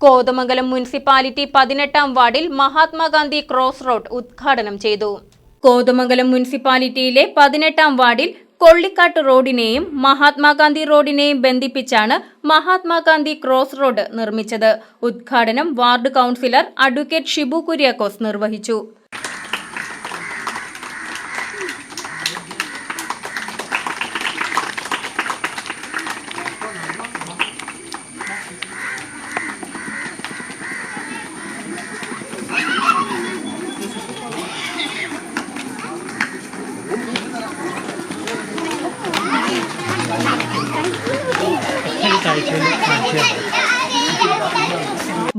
Kothamangalam municipality പതിനെട്ടാം വാർഡിൽ Mahatma Gandhi cross road ഉദ്ഘാടനം ചെയ്തു. കോതമംഗലം മുനിസിപ്പാലിറ്റിയിലെ പതിനെട്ടാം വാർഡിൽ കൊള്ളിക്കാട്ട് റോഡിനെയും മഹാത്മാഗാന്ധി റോഡിനെയും ബന്ധിപ്പിച്ചാണ് മഹാത്മാഗാന്ധി ക്രോസ് റോഡ് നിർമ്മിച്ചത്. ഉദ്ഘാടനം ward councillor advocate Shibu Kuriakose നിർവഹിച്ചു.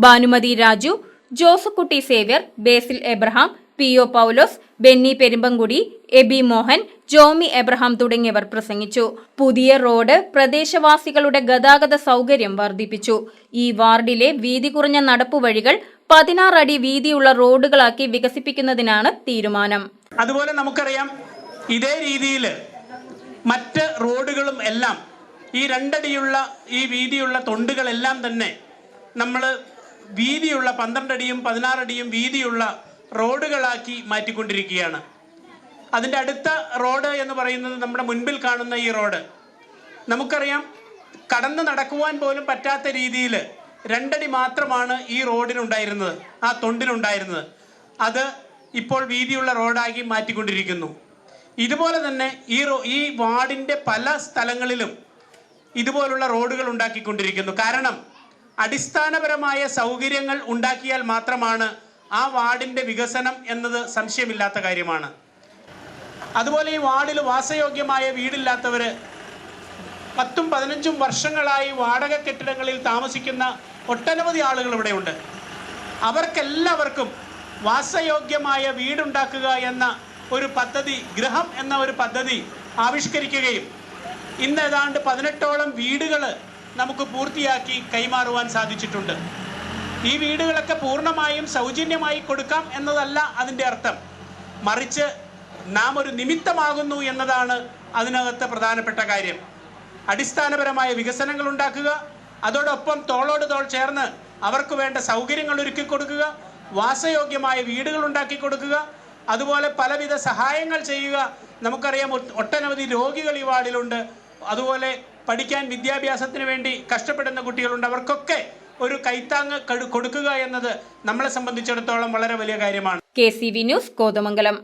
Bhanumathi Raju ജോസുക്കുട്ടി Xavier Basil Abraham P O Paulose Benny പെരുമ്പങ്കുടി AB Mohan Jomy Abraham തുടങ്ങിയവർ പ്രസംഗിച്ചു. പുതിയ റോഡ് പ്രദേശവാസികളുടെ ഗതാഗത സൗകര്യം വർദ്ധിപ്പിച്ചു. ഈ വാർഡിലെ വീതി കുറഞ്ഞ നടപ്പുവഴികൾ പതിനാറടി വീതിയുള്ള റോഡുകളാക്കി വികസിപ്പിക്കുന്നതിനാണ് തീരുമാനം. അതുപോലെ നമുക്കറിയാം ഇതേ രീതിയിൽ മറ്റ് റോഡുകളും എല്ലാം ഈ രണ്ടടിയുള്ള ഈ വീതിയുള്ള തൊണ്ടുകളെല്ലാം തന്നെ നമ്മൾ വീതിയുള്ള പന്ത്രണ്ടടിയും പതിനാറടിയും വീതിയുള്ള റോഡുകളാക്കി മാറ്റിക്കൊണ്ടിരിക്കുകയാണ്. അതിന്റെ അടുത്ത റോഡ് എന്ന് പറയുന്നത് നമ്മുടെ മുൻപിൽ കാണുന്ന ഈ റോഡ്. നമുക്കറിയാം കടന്നു നടക്കുവാൻ പോലും പറ്റാത്ത രീതിയിൽ രണ്ടടി മാത്രമാണ് ഈ റോഡിനുണ്ടായിരുന്നത് ആ തൊണ്ടിനുണ്ടായിരുന്നത്. അത് ഇപ്പോൾ വീതിയുള്ള റോഡാക്കി മാറ്റിക്കൊണ്ടിരിക്കുന്നു. ഇതുപോലെ തന്നെ ഈ ഈ വാർഡിന്റെ പല സ്ഥലങ്ങളിലും ഇതുപോലുള്ള റോഡുകൾ ഉണ്ടാക്കിക്കൊണ്ടിരിക്കുന്നു. കാരണം അടിസ്ഥാനപരമായ സൗകര്യങ്ങൾ ഉണ്ടാക്കിയാൽ മാത്രമാണ് ആ വാർഡിന്റെ വികസനം എന്നത് സംശയമില്ലാത്ത കാര്യമാണ്. അതുപോലെ ഈ വാർഡിൽ വാസയോഗ്യമായ വീടില്ലാത്തവർ പത്തും പതിനഞ്ചും വർഷങ്ങളായി വാടക കെട്ടിടങ്ങളിൽ താമസിക്കുന്ന ഒട്ടനവധി ആളുകൾ ഇവിടെയുണ്ട്. അവർക്കെല്ലാവർക്കും വാസയോഗ്യമായ വീടുണ്ടാക്കുക എന്ന ഒരു പദ്ധതി ഗൃഹം എന്ന ഒരു പദ്ധതി ആവിഷ്കരിക്കുകയും ഇന്ന് ഏതാണ്ട് പതിനെട്ടോളം വീടുകൾ നമുക്ക് പൂർത്തിയാക്കി കൈമാറുവാൻ സാധിച്ചിട്ടുണ്ട്. ഈ വീടുകളൊക്കെ പൂർണമായും സൗജന്യമായി കൊടുക്കാം എന്നതല്ല അതിന്റെ അർത്ഥം. മറിച്ച് നാം ഒരു നിമിത്തമാകുന്നു എന്നതാണ് അതിനകത്ത് പ്രധാനപ്പെട്ട കാര്യം. അടിസ്ഥാനപരമായ വികസനങ്ങൾ ഉണ്ടാക്കുക അതോടൊപ്പം തോളോട് തോൾ ചേർന്ന് അവർക്ക് വേണ്ട സൗകര്യങ്ങൾ ഒരുക്കി കൊടുക്കുക വാസയോഗ്യമായ വീടുകൾ ഉണ്ടാക്കി കൊടുക്കുക അതുപോലെ പലവിധ സഹായങ്ങൾ ചെയ്യുക. നമുക്കറിയാം ഒട്ടനവധി രോഗികൾ ഈ വാർഡിലുണ്ട്. അതുപോലെ പഠിക്കാൻ വിദ്യാഭ്യാസത്തിന് വേണ്ടി കഷ്ടപ്പെടുന്ന കുട്ടികളുണ്ട്. അവർക്കൊക്കെ ഒരു കൈത്താങ്ങ് കൊടുക്കുക എന്നത് നമ്മളെ സംബന്ധിച്ചിടത്തോളം വളരെ വലിയ കാര്യമാണ്. K C V news Kothamangalam.